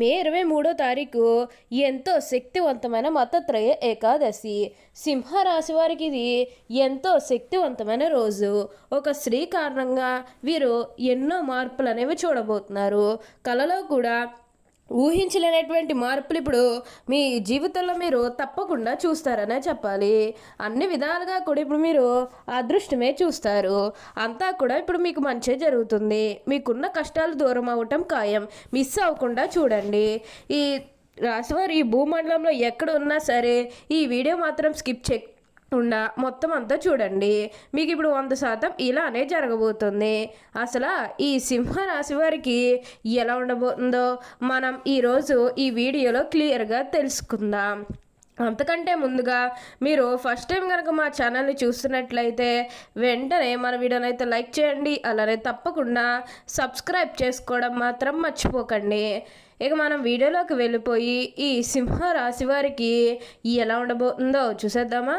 మే ఇరవై మూడో తారీఖు ఎంతో శక్తివంతమైన మతత్రయ ఏకాదశి. సింహరాశి వారికి ఇది ఎంతో శక్తివంతమైన రోజు. ఒక స్త్రీ కారణంగా వీరు ఎన్నో మార్పులు అనేవి చూడబోతున్నారు. కలలో కూడా ఊహించలేనటువంటి మార్పులు ఇప్పుడు మీ జీవితంలో మీరు తప్పకుండా చూస్తారనే చెప్పాలి. అన్ని విధాలుగా కూడా ఇప్పుడు మీరు అదృష్టమే చూస్తారు. అంతా కూడా ఇప్పుడు మీకు మంచి జరుగుతుంది. మీకున్న కష్టాలు దూరం అవ్వటం ఖాయం. మిస్ అవ్వకుండా చూడండి. ఈ రాశివారు ఈ భూమండలంలో ఎక్కడ ఉన్నా సరే ఈ వీడియో మాత్రం స్కిప్ చే ఉండ మొత్తం అంతా చూడండి. మీకు ఇప్పుడు వంద శాతం ఇలానే జరగబోతుంది. అసలు ఈ సింహ రాశి వారికి ఎలా ఉండబోతుందో మనం ఈరోజు ఈ వీడియోలో క్లియర్గా తెలుసుకుందాం. అంతకంటే ముందుగా మీరు ఫస్ట్ టైం కనుక మా ఛానల్ని చూస్తున్నట్లయితే వెంటనే మన వీడియోని అయితే లైక్ చేయండి. అలానే తప్పకుండా సబ్స్క్రైబ్ చేసుకోవడం మాత్రం మర్చిపోకండి. ఇక మనం వీడియోలోకి వెళ్ళిపోయి ఈ సింహ రాశి వారికి ఎలా ఉండబోతుందో చూసేద్దామా?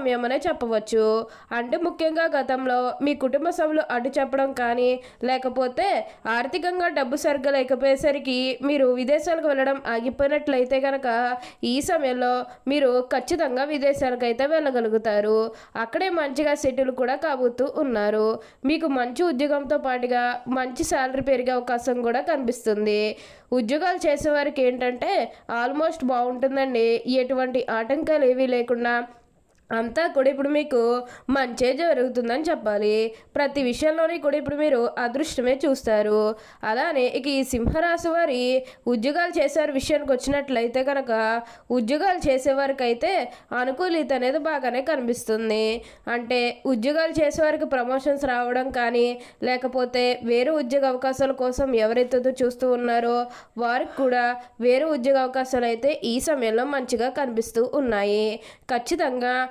సమయమనే చెప్పవచ్చు. అంటే ముఖ్యంగా గతంలో మీ కుటుంబ సభ్యులు అడ్డు చెప్పడం కానీ లేకపోతే ఆర్థికంగా డబ్బు సరిగ్గా లేకపోయేసరికి మీరు విదేశాలకు వెళ్ళడం ఆగిపోయినట్లయితే కనుక ఈ సమయంలో మీరు ఖచ్చితంగా విదేశాలకు అయితే వెళ్ళగలుగుతారు. అక్కడే మంచిగా సెటిల్ కూడా కాబోతూ ఉన్నారు. మీకు మంచి ఉద్యోగంతో పాటుగా మంచి శాలరీ పెరిగే అవకాశం కూడా కనిపిస్తుంది. ఉద్యోగాలు చేసేవారికి ఏంటంటే ఆల్మోస్ట్ బాగుంటుందండి. ఎటువంటి ఆటంకాలు ఏవీ లేకుండా అంతా కూడా ఇప్పుడు మీకు మంచే జరుగుతుందని చెప్పాలి. ప్రతి విషయంలోని కూడా ఇప్పుడు మీరు అదృష్టమే చూస్తారు. అలానే ఇక ఈ సింహరాశి వారి ఉద్యోగాలు చేసేవారి విషయానికి వచ్చినట్లయితే కనుక ఉద్యోగాలు చేసేవారికి అయితే అనుకూలిత అనేది బాగానే కనిపిస్తుంది. అంటే ఉద్యోగాలు చేసేవారికి ప్రమోషన్స్ రావడం కానీ లేకపోతే వేరే ఉద్యోగ అవకాశాల కోసం ఎవరైతే చూస్తూ ఉన్నారో వారికి కూడా వేరే ఉద్యోగ అవకాశాలు అయితే ఈ సమయంలో మంచిగా కనిపిస్తూ ఉన్నాయి. ఖచ్చితంగా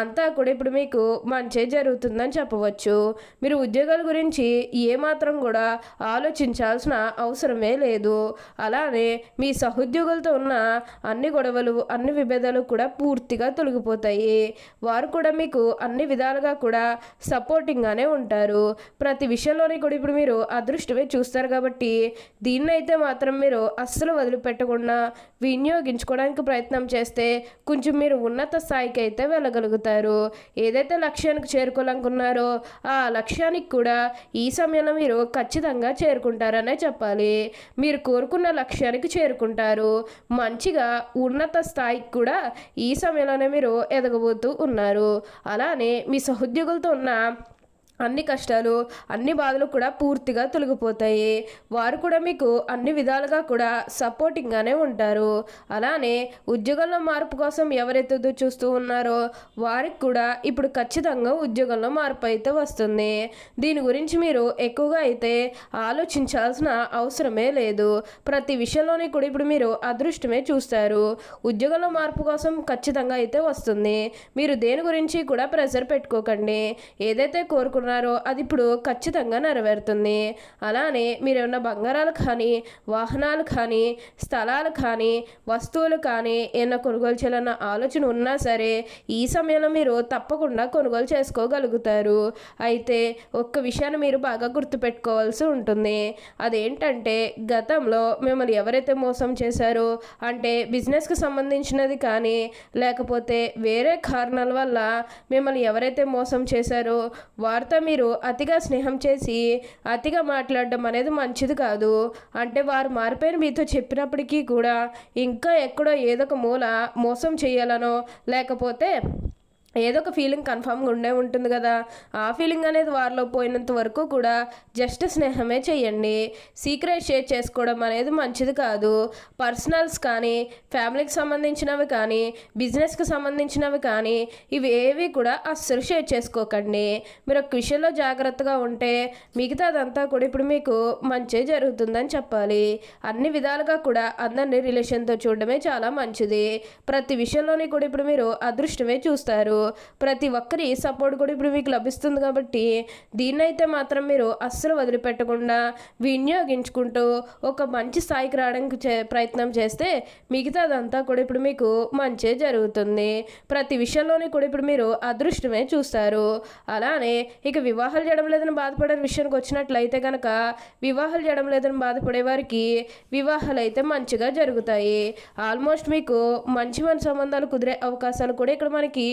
అంతా కూడా ఇప్పుడు మీకు మంచి జరుగుతుందని చెప్పవచ్చు. మీరు ఉద్యోగాల గురించి ఏమాత్రం కూడా ఆలోచించాల్సిన అవసరమే లేదు. అలానే మీ సహోద్యోగులతో ఉన్న అన్ని గొడవలు అన్ని విభేదాలు కూడా పూర్తిగా తొలగిపోతాయి. వారు కూడా మీకు అన్ని విధాలుగా కూడా సపోర్టింగ్గానే ఉంటారు. ప్రతి విషయంలోని కూడా ఇప్పుడు మీరు అదృష్టమే చూస్తారు కాబట్టి దీన్నైతే మాత్రం మీరు అస్సలు వదిలిపెట్టకుండా వినియోగించుకోవడానికి ప్రయత్నం చేస్తే కొంచెం మీరు ఉన్నత స్థాయికి అయితే వెళ్ళగలుగుతారు ఏదైతే లక్ష్యానికి చేరుకోవాలనుకున్నారో ఆ లక్ష్యానికి కూడా ఈ సమయంలో మీరు ఖచ్చితంగా చేరుకుంటారనే చెప్పాలి. మీరు కోరుకున్న లక్ష్యానికి చేరుకుంటారు. మంచిగా ఉన్నత స్థాయికి కూడా ఈ సమయంలోనే మీరు ఎదగబోతూ ఉన్నారు. అలానే మీ సహోద్యోగులతో ఉన్న అన్ని కష్టాలు అన్ని బాధలు కూడా పూర్తిగా తొలగిపోతాయి. వారు కూడా మీకు అన్ని విధాలుగా కూడా సపోర్టింగ్గానే ఉంటారు. అలానే ఉద్యోగంలో మార్పు కోసం ఎవరైతే ఎదురు చూస్తూ ఉన్నారో వారికి కూడా ఇప్పుడు ఖచ్చితంగా ఉద్యోగంలో మార్పు అయితే వస్తుంది. దీని గురించి మీరు ఎక్కువగా అయితే ఆలోచించాల్సిన అవసరమే లేదు. ప్రతి విషయంలోని కూడా ఇప్పుడు మీరు అదృష్టమే చూస్తారు. ఉద్యోగంలో మార్పు కోసం ఖచ్చితంగా అయితే వస్తుంది. మీరు దేని గురించి కూడా ప్రెషర్ పెట్టుకోకండి. ఏదైతే కోరుకున్నారో కోరుకున్నారో అది ఇప్పుడు ఖచ్చితంగా నెరవేరుతుంది. అలానే మీరు ఏమన్నా బంగారాలు కానీ వాహనాలు కానీ స్థలాలు కానీ వస్తువులు కానీ ఏమైనా కొనుగోలు చేయాలన్న ఆలోచన ఉన్నా సరే ఈ సమయంలో మీరు తప్పకుండా కొనుగోలు చేసుకోగలుగుతారు. అయితే ఒక్క విషయాన్ని మీరు బాగా గుర్తుపెట్టుకోవాల్సి ఉంటుంది. అదేంటంటే గతంలో మిమ్మల్ని ఎవరైతే మోసం చేశారో అంటే బిజినెస్కి సంబంధించినది కానీ లేకపోతే వేరే కారణాల వల్ల మిమ్మల్ని ఎవరైతే మోసం చేశారో వారితో మీరు అతిగా స్నేహం చేసి అతిగా మాట్లాడడం అనేది మంచిది కాదు. అంటే వారు మారిపోయిన మీతో చెప్పినప్పటికీ కూడా ఇంకా ఎక్కడో ఏదో ఒక మూల మోసం చేయాలనో లేకపోతే ఏదో ఒక ఫీలింగ్ కన్ఫామ్గా ఉండే ఉంటుంది కదా. ఆ ఫీలింగ్ అనేది వారిలో పోయినంత వరకు కూడా జస్ట్ స్నేహమే చేయండి. సీక్రెట్ షేర్ చేసుకోవడం అనేది మంచిది కాదు. పర్సనల్స్ కానీ ఫ్యామిలీకి సంబంధించినవి కానీ బిజినెస్కి సంబంధించినవి కానీ ఇవి ఏవి కూడా అస్సలు షేర్ చేసుకోకండి. మీరు ఒక విషయంలో జాగ్రత్తగా ఉంటే మిగతాదంతా కూడా ఇప్పుడు మీకు మంచి జరుగుతుందని చెప్పాలి. అన్ని విధాలుగా కూడా అందరినీ రిలేషన్తో చూడడమే చాలా మంచిది. ప్రతి విషయంలోని కూడా ఇప్పుడు మీరు అదృష్టమే చూస్తారు. ప్రతి ఒక్కరి సపోర్ట్ కూడా ఇప్పుడు మీకు లభిస్తుంది కాబట్టి దీన్నైతే మాత్రం మీరు అస్సలు వదిలిపెట్టకుండా వినియోగించుకుంటూ ఒక మంచి స్థాయికి రావడానికి చే ప్రయత్నం చేస్తే మిగతాదంతా కూడా ఇప్పుడు మీకు మంచి జరుగుతుంది. ప్రతి విషయంలోని కూడా ఇప్పుడు మీరు అదృష్టమే చూస్తారు. అలానే ఇక వివాహాలు చేయడం లేదని బాధపడే విషయానికి వచ్చినట్లయితే కనుక వివాహాలు చేయడం లేదని బాధపడే వారికి వివాహాలు అయితే మంచిగా జరుగుతాయి. ఆల్మోస్ట్ మీకు మంచి మంచి సంబంధాలు కుదిరే అవకాశాలు కూడా ఇక్కడ మనకి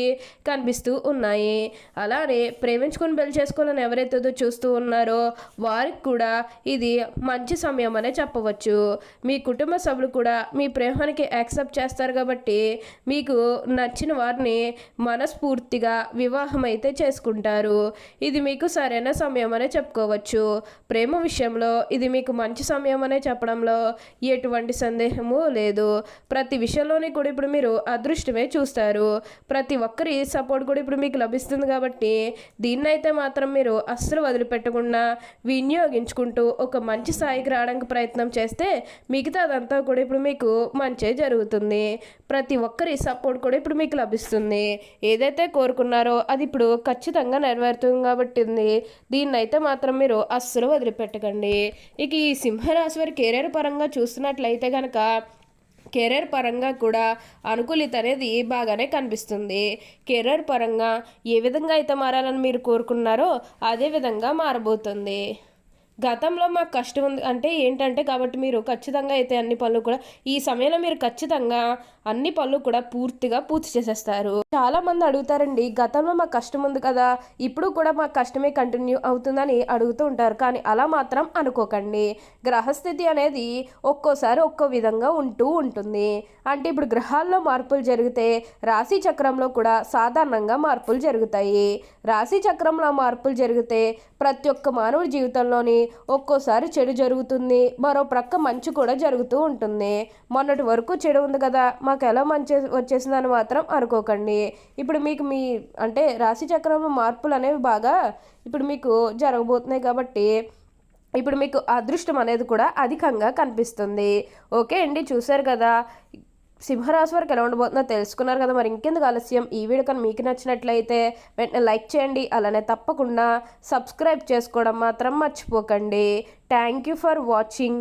కనిపిస్తూ ఉన్నాయి. అలానే ప్రేమించుకుని పెళ్ళి చేసుకోవాలని ఎవరైతే చూస్తూ ఉన్నారో వారికి కూడా ఇది మంచి సమయం అనే చెప్పవచ్చు. మీ కుటుంబ సభ్యులు కూడా మీ ప్రేమానికి యాక్సెప్ట్ చేస్తారు కాబట్టి మీకు నచ్చిన వారిని మనస్ఫూర్తిగా వివాహం అయితే చేసుకుంటారు. ఇది మీకు సరైన సమయం అనే చెప్పుకోవచ్చు. ప్రేమ విషయంలో ఇది మీకు మంచి సమయం అనే చెప్పడంలో ఎటువంటి సందేహము లేదు. ప్రతి విషయంలోని కూడా ఇప్పుడు మీరు అదృష్టమే చూస్తారు. ప్రతి ఒక్కరి సపోర్ట్ కూడా ఇప్పుడు మీకు లభిస్తుంది కాబట్టి దీన్నైతే మాత్రం మీరు అస్సలు వదిలిపెట్టకుండా వినియోగించుకుంటూ ఒక మంచి స్థాయికి రావడానికి ప్రయత్నం చేస్తే మిగతాదంతా కూడా ఇప్పుడు మీకు మంచి జరుగుతుంది. ప్రతి ఒక్కరి సపోర్ట్ కూడా ఇప్పుడు మీకు లభిస్తుంది. ఏదైతే కోరుకున్నారో అది ఇప్పుడు ఖచ్చితంగా నెరవేరుతుంది కాబట్టి ఉంది. దీన్నైతే మాత్రం మీరు అస్సలు వదిలిపెట్టకండి. ఇక ఈ సింహరాశి వారి కెరీర్ పరంగా చూస్తున్నట్లయితే కనుక కెరీర్ పరంగా కూడా అనుకూలిత అనేది బాగానే కనిపిస్తుంది. కెరీర్ పరంగా ఏ విధంగా అయితే మారాలని మీరు కోరుకున్నారో అదే విధంగా మారబోతుంది. గతంలో మాకు కష్టం ఉంది అంటే ఏంటంటే కాబట్టి మీరు ఖచ్చితంగా అయితే అన్ని పనులు కూడా ఈ సమయంలో మీరు ఖచ్చితంగా అన్ని పనులు కూడా పూర్తిగా పూర్తి చేసేస్తారు. చాలా మంది అడుగుతారండి గతంలో మాకు కష్టం ఉంది కదా ఇప్పుడు కూడా మాకు కష్టమే కంటిన్యూ అవుతుందని అడుగుతూ ఉంటారు. కానీ అలా మాత్రం అనుకోకండి. గ్రహస్థితి అనేది ఒక్కోసారి ఒక్కో విధంగా ఉంటూ ఉంటుంది. అంటే ఇప్పుడు గ్రహాల్లో మార్పులు జరిగితే రాశి చక్రంలో కూడా సాధారణంగా మార్పులు జరుగుతాయి. రాశి చక్రంలో మార్పులు జరిగితే ప్రతి ఒక్క మానవుడి జీవితంలోని ఒక్కోసారి చెడు జరుగుతుంది మరో ప్రక్క మంచి కూడా జరుగుతూ ఉంటుంది. మొన్నటి వరకు చెడు ఉంది కదా మాకు ఎలా మంచి వచ్చేసిందని మాత్రం అనుకోకండి. ఇప్పుడు మీకు మీ అంటే రాశి చక్రంలో మార్పులు అనేవి బాగా ఇప్పుడు మీకు జరగబోతున్నాయి కాబట్టి ఇప్పుడు మీకు అదృష్టం అనేది కూడా అధికంగా కనిపిస్తుంది. ఓకే అండి చూశారు కదా? సింహరాశి వారికి ఎలా ఉండబోతుందో తెలుసుకున్నారు కదా? మరి ఇంకెందుకు ఆలస్యం? ఈ వీడియో కానీ మీకు నచ్చినట్లయితే వెంటనే లైక్ చేయండి అలానే తప్పకుండా సబ్స్క్రైబ్ చేసుకోవడం మాత్రం మర్చిపోకండి. Thank you for watching.